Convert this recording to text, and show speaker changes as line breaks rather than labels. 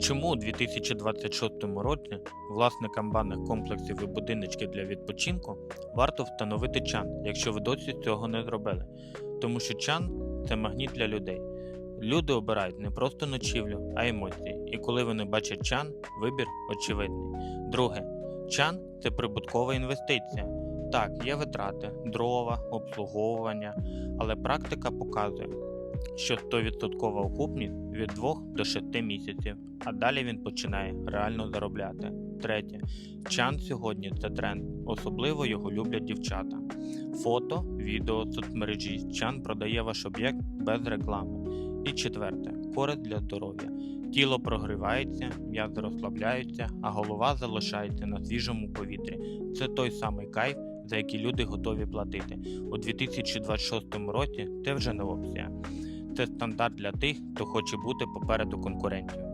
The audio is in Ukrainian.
Чому у 2026 році власникам банних комплексів і будиночків для відпочинку варто встановити чан, якщо ви досі цього не зробили? Тому що чан це магніт для людей. Люди обирають не просто ночівлю, а емоції. І коли вони бачать чан, вибір очевидний. Друге, чан це прибуткова інвестиція. Так, є витрати, дрова, обслуговування, але практика показує, що 100% окупність від 2 до 6 місяців, а далі він починає реально заробляти. Третє. Чан сьогодні це тренд, особливо його люблять дівчата. Фото, відео, соцмережі. Чан продає ваш об'єкт без реклами. І четверте користь для здоров'я. Тіло прогрівається, м'язи розслабляються, а голова залишається на свіжому повітрі. Це той самий кайф, за який люди готові платити. У 2026 році це вже не опція. Це стандарт для тих, хто хоче бути попереду конкурентів.